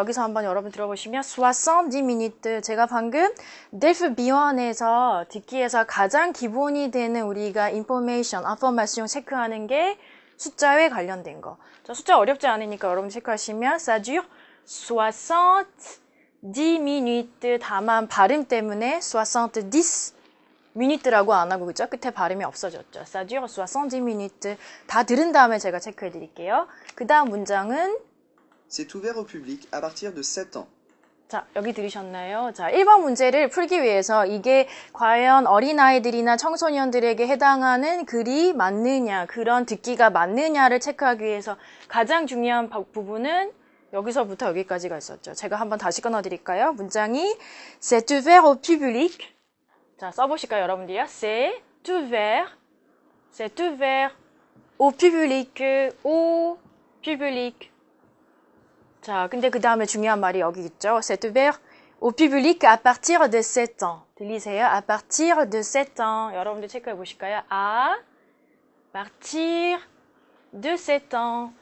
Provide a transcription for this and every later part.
여기서 한번 여러분 들어보시면 60 minutes 제가 방금 델프 비원에서 듣기에서 가장 기본이 되는 우리가 information, information 체크하는 게 숫자에 관련된 거. 저 숫자 어렵지 않으니까 여러분 체크하시면 dure 70 minutes 다만 발음 때문에 70 minutes라고 안 하고 그죠? 끝에 발음이 없어졌죠. dure 70 minutes 다 들은 다음에 제가 체크해 드릴게요. 그 다음 문장은 C'est ouvert au public à partir de 7 ans. 자, 여기 들으셨나요? 자, 1번 문제를 풀기 위해서 이게 과연 어린아이들이나 청소년들에게 해당하는 글이 맞느냐, 그런 듣기가 맞느냐를 체크하기 위해서 가장 중요한 바- 부분은 여기서부터 여기까지가 있었죠. 제가 한번 다시 끊어드릴까요? 문장이 C'est ouvert au public. 자, 써보실까요, 여러분들이요? C'est ouvert. C'est ouvert au public. au public. 자, 근데 그 다음에 중요한 말이 여기 있죠. C'est ouvert au public à partir de 7 ans. 들리세요? à partir de 7 ans. 여러분들 체크해 보실까요? à partir de 7 ans.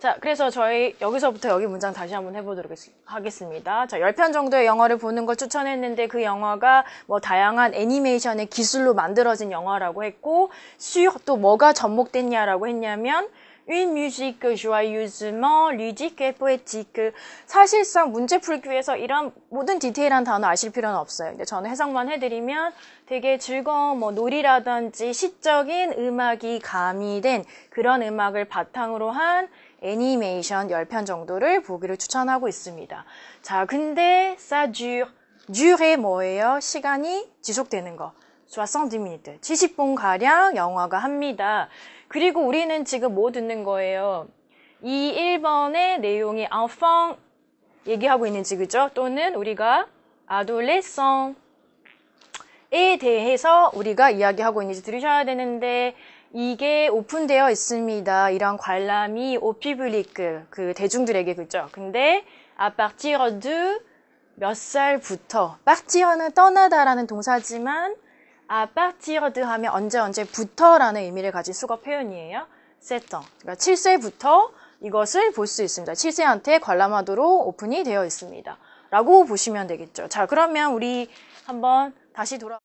자, 그래서 저희 여기서부터 여기 문장 다시 한번 해보도록 했- 하겠습니다. 자, 10편 정도의 영화를 보는 걸 추천했는데 그 영화가 뭐 다양한 애니메이션의 기술로 만들어진 영화라고 했고, sur 또 뭐가 접목됐냐라고 했냐면, une musique joyeusement ludique et poétique. 사실상 문제 풀기 위해서 이런 모든 디테일한 단어 아실 필요는 없어요. 근데 저는 해석만 해드리면 되게 즐거운 뭐 놀이라든지 시적인 음악이 가미된 그런 음악을 바탕으로 한 애니메이션 10편 정도를 보기를 추천하고 있습니다. 자, 근데 ça dure. dure의 뭐예요? 시간이 지속되는 거. 70 minutes. 70분 가량 영화가 합니다. 그리고 우리는 지금 뭐 듣는 거예요? 이 1번의 내용이 enfant 얘기하고 있는지 그죠? 또는 우리가 adolescent 에 대해서 우리가 이야기하고 있는지 들으셔야 되는데 이게 오픈되어 있습니다. 이런 관람이 오피블리크 그 대중들에게 그죠? 근데 à partir de 몇 살부터 partir는 떠나다라는 동사지만 à partir de 하면 언제 언제부터라는 의미를 가진 수거 표현이에요. 세터. 그러니까 7세부터 이것을 볼 수 있습니다. 7세한테 관람하도록 오픈이 되어 있습니다. 라고 보시면 되겠죠. 자, 그러면 우리 한번 다시 돌아